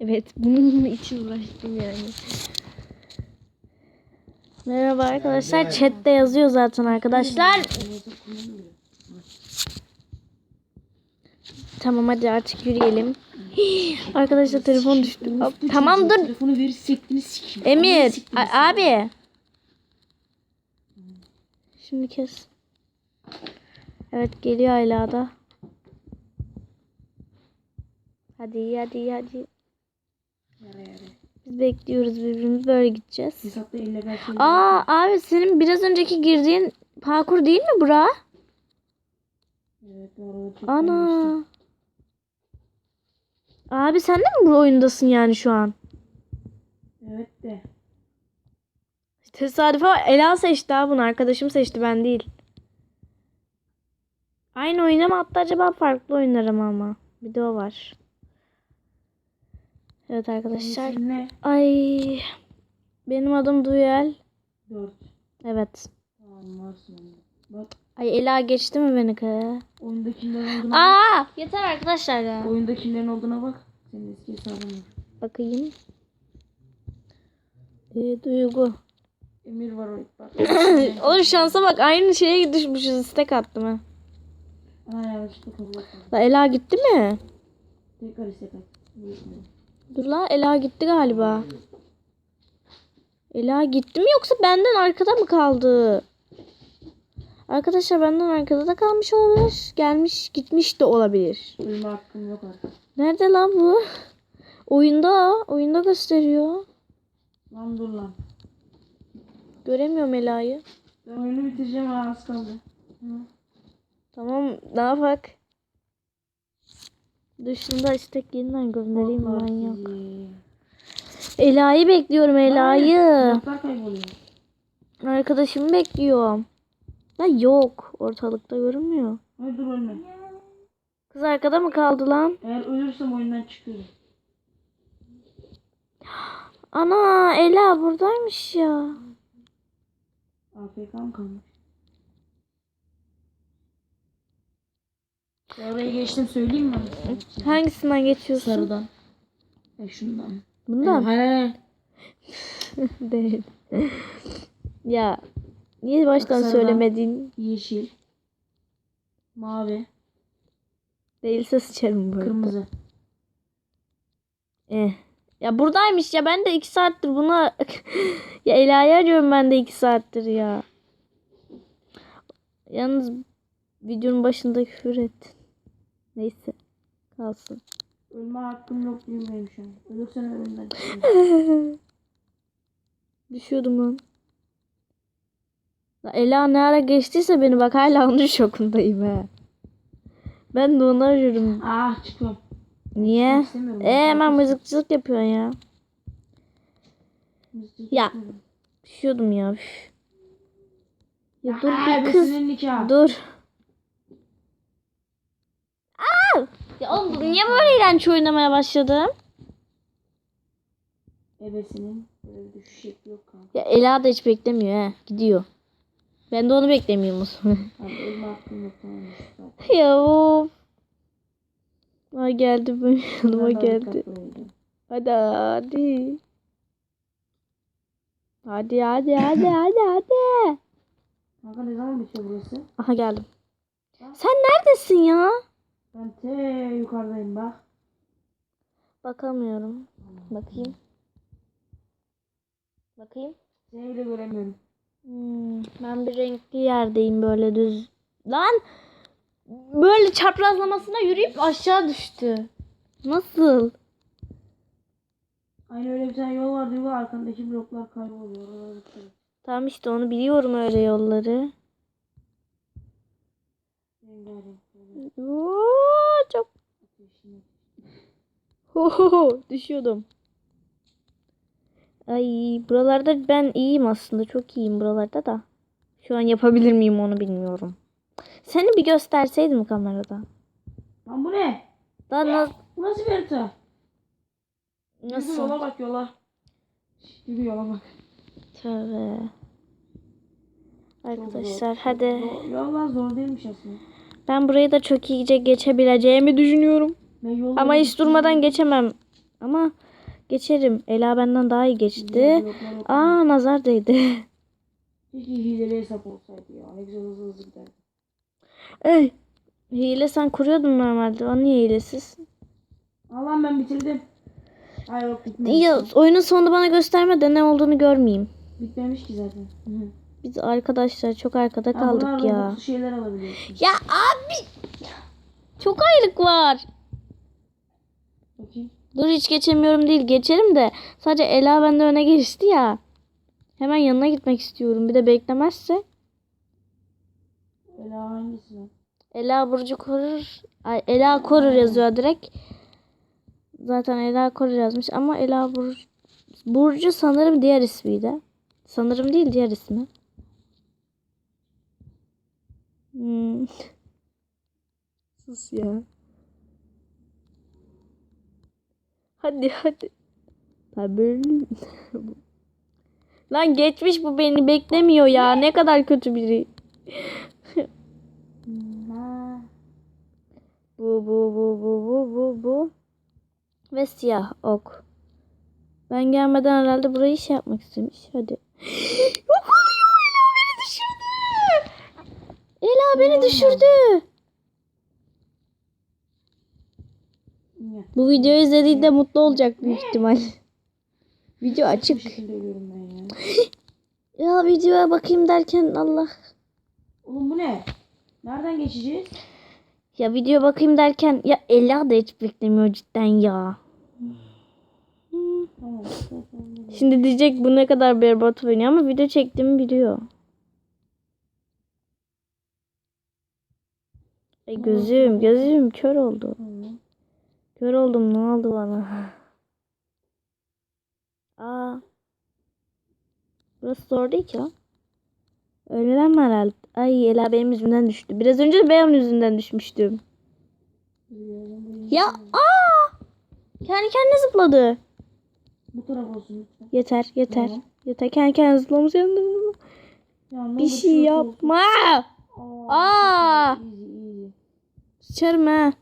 Evet bunun için uğraştım yani. Merhaba arkadaşlar. Chat'te yazıyor zaten arkadaşlar. Tamam hadi artık yürüyelim. Arkadaşlar telefon düştü. Tamam dur. Telefonu verir sektiniz sikeyim. Emir. abi. Şimdi kes. Evet geliyor hala da. Hadi hadi hadi. Yara yara. Biz bekliyoruz birbirimizi böyle gideceğiz. Hesapta. Aa abi senin biraz önceki girdiğin parkur değil mi bura? Evet çok Ana. Abi sen de mi bu oyundasın yani şu an? Evet de. Tesadüfe Ela seçti ha bunu. Arkadaşım seçti ben değil. Aynı oyuna mı hatta acaba farklı oyunlara mı ama? Bir de o var. Evet arkadaşlar. Ne? Ay. Benim adım Duyel. Dört. Evet. Tamam. Bak Ay Ela geçti mi beni kı? oyunda kimlerin olduğuna bak. Aa, yeter arkadaşlar ya. Oyunda kimlerin olduğuna bak. Senin eski hesabın var. Bakayım. Ee, duygu. Emir var o. Bak. Oğlum şansa bak aynı şeye düşmüşüz. istek attım ha. Ana yanlışlıkla Ela gitti mi? Tekrar istek at. Dur la Ela gitti galiba. Ela gitti mi yoksa benden arkada mı kaldı? Arkadaşlar benden arkada da kalmış olabilir. Gelmiş gitmiş de olabilir. Ölme hakkım yok artık. Nerede lan bu? Oyunda. Oyunda gösteriyor. Lan dur lan. Göremiyorum Ela'yı. Ben oyunu bitireceğim ha az kaldı. Hı. Tamam ne yapak? Dışında istek yeniden göndereyim manyak. Ela'yı bekliyorum Ela'yı. Arkadaşımı bekliyorum. Ya yok. Ortalıkta görünmüyor. Hayır dur ölme. Kız arkada mı kaldı lan? Eğer ölürsem oyundan çıkıyorum. Ana Ela buradaymış ya. AFK mı kalmış? Oraya geçtim söyleyeyim mi? Hangisinden geçiyorsun? Sarıdan. E şundan. Bundan. Hayır hayır. Değil. ya niye baştan Sarıdan. söylemedin? Yeşil. Mavi. Değilse sıçarım bu. Kırmızı. Eh. Ya buradaymış ya ben de iki saattir buna ya Ela'yı arıyorum ben de iki saattir ya. Yalnız videonun başında küfür ettin. Neyse kalsın. Ölme hakkım yok diyeyim benim şu an. Ölürsen çıkıyorum. Düşüyordum lan. La Ela ne ara geçtiyse beni bak hala onun şokundayım he. Ben de onu arıyorum. ah çıkıyorum. Niye? E hemen mızıkçılık yapıyorsun ya. Mızıkçılık Ya. Düşüyordum ya. Ya dur Aa, bir kız. Dur. Aa! Ya oğlum niye böyle iğrenç oynamaya başladım? Ebesinin böyle bir şekli yok kanka. Ya Ela da hiç beklemiyor he. Gidiyor. Ben de onu beklemiyorum o zaman. Abi ölme hakkım yok ya of. Ay geldi benim yanıma geldi. Hadi hadi. Hadi hadi hadi hadi hadi. Kanka ne zaman bitiyor burası? Aha geldim. Sen neredesin ya? Ben te yukarıdayım bak. Bakamıyorum. Bakayım. Bakayım. Seni bile göremiyorum. Hmm, ben bir renkli yerdeyim böyle düz. Lan böyle çaprazlamasına yürüyüp aşağı düştü. Nasıl? Aynı öyle bir tane yol var diyor arkandaki bloklar kayboluyor. Tamam işte onu biliyorum öyle yolları. Rengarenk Oo, çok. Hohoho, düşüyordum. Ay buralarda ben iyiyim aslında. Çok iyiyim buralarda da. Şu an yapabilir miyim onu bilmiyorum. Seni bir gösterseydim kamerada. Lan bu ne? Daha na- Bu nasıl bir harita? Yürü nasıl? yola bak yola. Yürü yola bak. Tövbe. Çok zor. Arkadaşlar hadi. Yo- Yollar zor değilmiş aslında. Ben burayı da çok iyice geçebileceğimi düşünüyorum. Ama hiç durmadan geçemem. Ama Geçerim. Ela benden daha iyi geçti. Aa nazar değdi. Keşke hileli hesap olsaydı ya. Güzel hızlı hızlı giderdi. Ey. Hile sen kuruyordun normalde. O niye hilesiz? Allah'ım ben bitirdim. Ay yok bitmemiş. Ya oyunun sonunda bana gösterme de ne olduğunu görmeyeyim. Bitmemiş ki zaten. Hı hı. Biz arkadaşlar çok arkada kaldık ya. Robux'lu şeyler alabiliyorsun. Ya abi. Çok ayrık var. Bakayım. Dur hiç geçemiyorum değil. Geçerim de. Sadece Ela benden öne geçti ya. Hemen yanına gitmek istiyorum. Bir de beklemezse. Ela hangisi? Ela Burcu korur. Ay, Ela korur yazıyor direkt. Zaten Ela korur yazmış ama Ela Burcu, Burcu sanırım diğer ismiydi. Sanırım değil diğer ismi. Hmm. Sus ya. Hadi hadi. Tabii. Lan geçmiş bu beni beklemiyor ya. Ne kadar kötü biri. Bu bu bu bu bu bu bu. Ve siyah ok. Ben gelmeden herhalde burayı şey yapmak istemiş. Hadi. Ela beni düşürdü. Bu videoyu izlediğinde mutlu olacak büyük ihtimal. Video açık. ya. Ya videoya bakayım derken Allah. Oğlum bu ne? Nereden geçeceğiz? Ya video bakayım derken ya Ela da hiç beklemiyor cidden ya. Şimdi diyecek bu ne kadar berbat oynuyor ama video çektiğimi biliyor. Ay gözüm gözüm kör oldu. Kör oldum ne oldu bana? Aa. Burası zor değil ki lan. Mi herhalde? Ay Ela benim yüzümden düştü. Biraz önce de ben onun yüzünden düşmüştüm. Ya aa! Kendi kendine zıpladı. Bu taraf olsun lütfen. Yeter yeter. Tamam. Yeter kendi kendine zıplamış. yandım. Ya Bir şey şurası olsun. yapma. Aa. Aa! Sıçarım ha.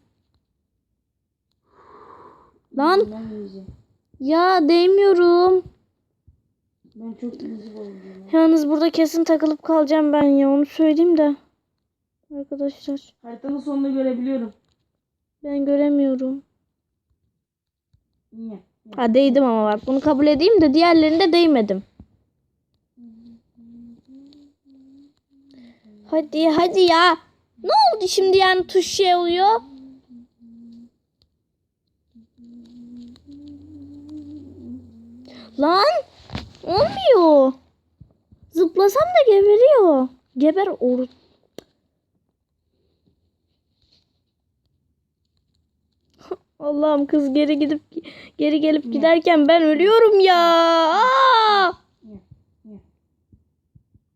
Lan ya değmiyorum. Ben çok. Yalnız burada kesin takılıp kalacağım ben ya onu söyleyeyim de. Arkadaşlar Haritanın sonunu görebiliyorum. ben göremiyorum. Niye? Ha değdim ama bak bunu kabul edeyim de diğerlerinde değmedim. Hadi hadi ya. Ne oldu şimdi yani tuş şey oluyor? Lan olmuyor. Zıplasam da geberiyor. Geber or. Allah'ım kız geri gidip geri gelip giderken ben ölüyorum ya. Aa!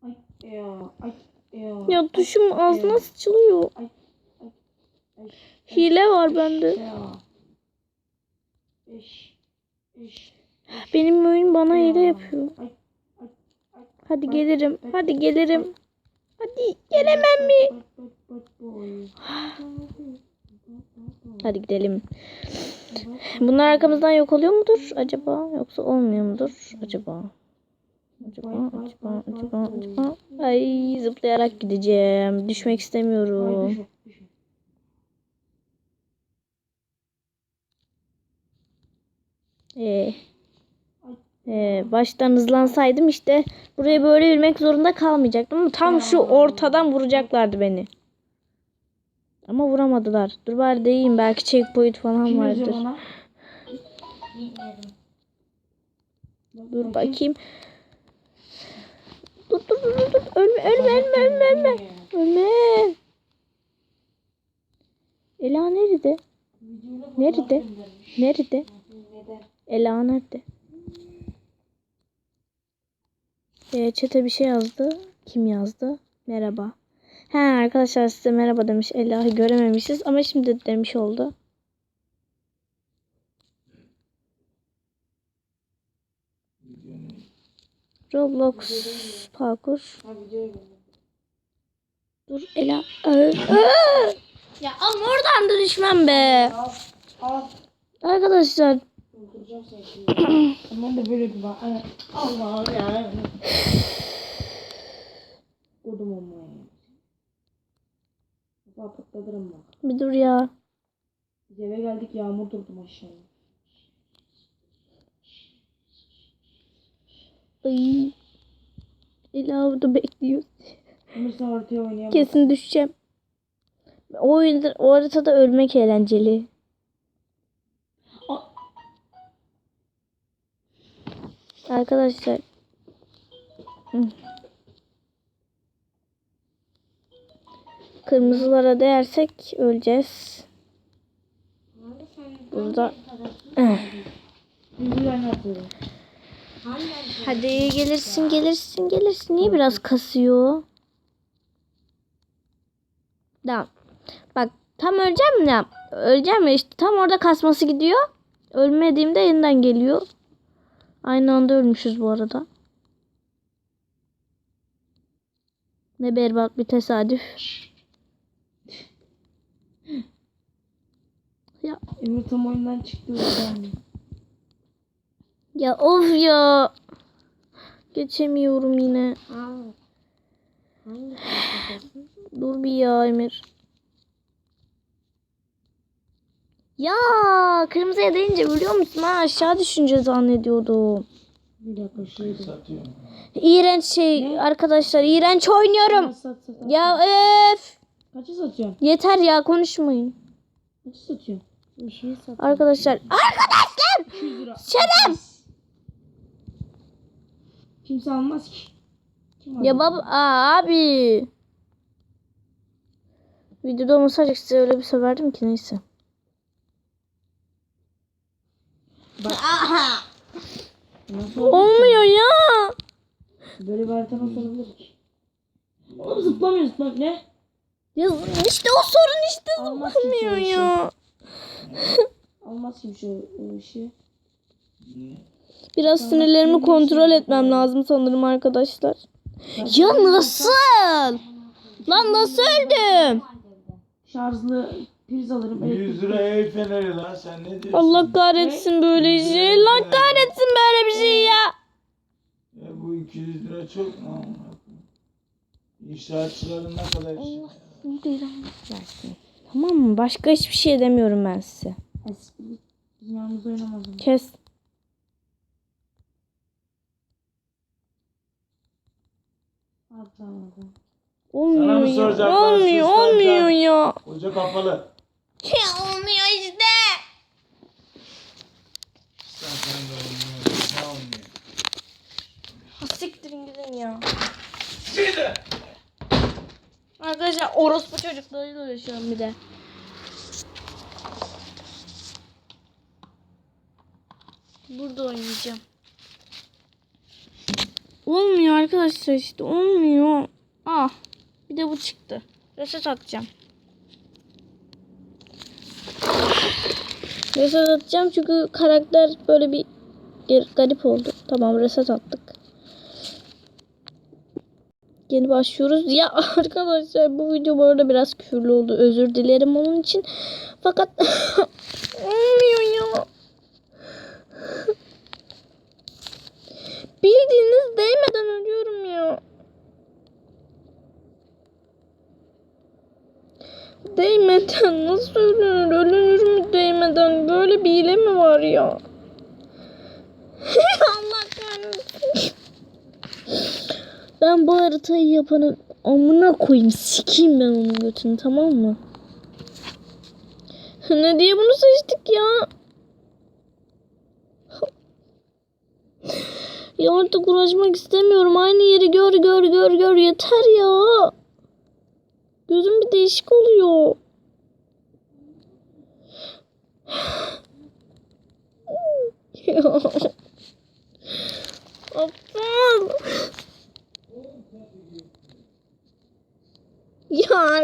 Ay ya. Ay ya. Ya tuşum ağzına sıçılıyor. Ay. Ay. Hile var bende. Benim oyun bana hile yapıyor. Hadi gelirim. Hadi gelirim. Hadi gelemem mi? Hadi gidelim. Bunlar arkamızdan yok oluyor mudur acaba? Yoksa olmuyor mudur acaba? Acaba, acaba, acaba, acaba. Ay zıplayarak gideceğim. Düşmek Ay, istemiyorum. Ee, ee, baştan hızlansaydım işte buraya böyle yürümek zorunda kalmayacaktım ama tam şu ortadan vuracaklardı beni. Ama vuramadılar. Dur bari deyim belki checkpoint falan vardır. Dur bakayım. Dur dur dur dur. dur. Ölme ölme ölme ölme ölme. Ölme. Ela nerede? Nerede? Nerede? Ela nerede? Ee, çete bir şey yazdı. Kim yazdı? Merhaba. He arkadaşlar size merhaba demiş. Ela'yı görememişiz ama şimdi demiş oldu. Roblox parkur. Dur Ela. Ya ama oradan da düşmem be. Arkadaşlar. Aman da böyle bir bak. Allah ya. Kodum. Kafa patlatırım bak. Bir dur ya. Biz eve geldik yağmur durdu maşallah. Ay. Ela burada bekliyor. Ortaya. Kesin düşeceğim. O oyunda, o haritada ölmek eğlenceli. Arkadaşlar. Kırmızılara değersek öleceğiz. Burada. Hadi gelirsin gelirsin gelirsin. Niye biraz kasıyor? Tamam. Bak tam öleceğim ya. Öleceğim ya işte tam orada kasması gidiyor. Ölmediğimde yeniden geliyor. Aynı anda ölmüşüz bu arada. Ne berbat bir tesadüf. Ya, Emir tam oyundan çıktı. Ya of ya. Geçemiyorum yine. Dur bir ya Emir. Ya kırmızıya değince biliyor musun? Ha aşağı düşünce zannediyordum. Bir dakika. Satıyorum. İğrenç şey arkadaşlar. iğrenç oynuyorum. Sat, sat, sat. Ya öf. Kaça satıyorsun? Yeter ya konuşmayın. Kaça satıyorsun? Bir şey sat. Arkadaşlar. Arkadaşlar. 200 lira. Şeref. Kimse almaz ki. Kim? Ya baba abi. Videoda olmasaydı size öyle bir söverdim ki neyse. Nasıl olur? Olmuyor ya. Böyle bir harita nasıl olabilir ki? Oğlum zıplamıyor zıplamıyor. Ne? Ya işte o sorun işte zıplamıyor şu ya. Almaz kim şu o işi? Biraz sinirlerimi kontrol etmem lazım sanırım arkadaşlar. Ya nasıl? Lan nasıl öldüm? Şarjlı priz alırım. 100 elektrik- lira el feneri lan sen ne diyorsun? Allah kahretsin böyle şey. Allah kahretsin böyle bir şey ya. Ya bu 200 lira çok mu amına? İnşaatçıların ne kadar işi? Versin. Tamam mı? Başka hiçbir şey demiyorum ben size. Kes. Olmuyor Sana mı soracaklar? Olmuyor, Sus olmuyor ya. Koca kapalı. Ya olmuyor işte. Sen de olmuyor. Ne olmuyor? Ha, Siktirin gidin ya. Şimdi. Arkadaşlar orospu çocuklarıyla uğraşıyorum bir de. Burada oynayacağım. Olmuyor arkadaşlar işte olmuyor. Ah bir de bu çıktı. Reset atacağım. Reset atacağım çünkü karakter böyle bir gar- garip oldu. Tamam reset attık. Yeni başlıyoruz. Ya arkadaşlar bu video bu arada biraz küfürlü oldu. Özür dilerim onun için. Fakat olmuyor ya. Bildiğiniz değmeden ölüyorum ya. Değmeden nasıl ölünür? Ölünür mü değmeden? Böyle bir hile mi var ya? Allah kahretsin. Ben bu haritayı yapanın amına koyayım. Sikeyim ben onun götünü tamam mı? ne diye bunu seçtik ya? ya artık uğraşmak istemiyorum. Aynı yeri gör gör gör gör. Yeter ya. Gözüm bir değişik oluyor. Aptal. Ya.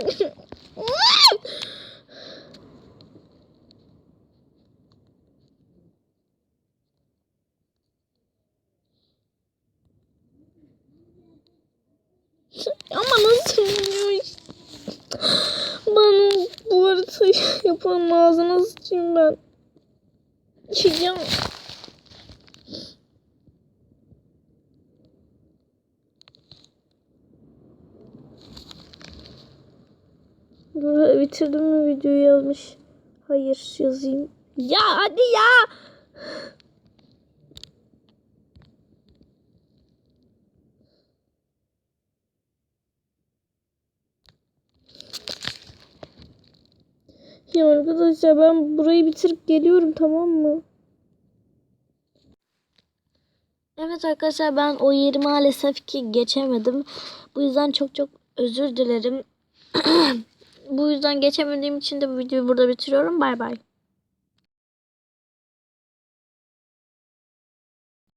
Ama yapın ağzını sıçayım ben. Çiğeceğim. Burada bitirdim mi videoyu yazmış. Hayır yazayım. Ya hadi ya. Ya arkadaşlar ben burayı bitirip geliyorum tamam mı? Evet arkadaşlar ben o yeri maalesef ki geçemedim. Bu yüzden çok çok özür dilerim. bu yüzden geçemediğim için de bu videoyu burada bitiriyorum. Bay bay.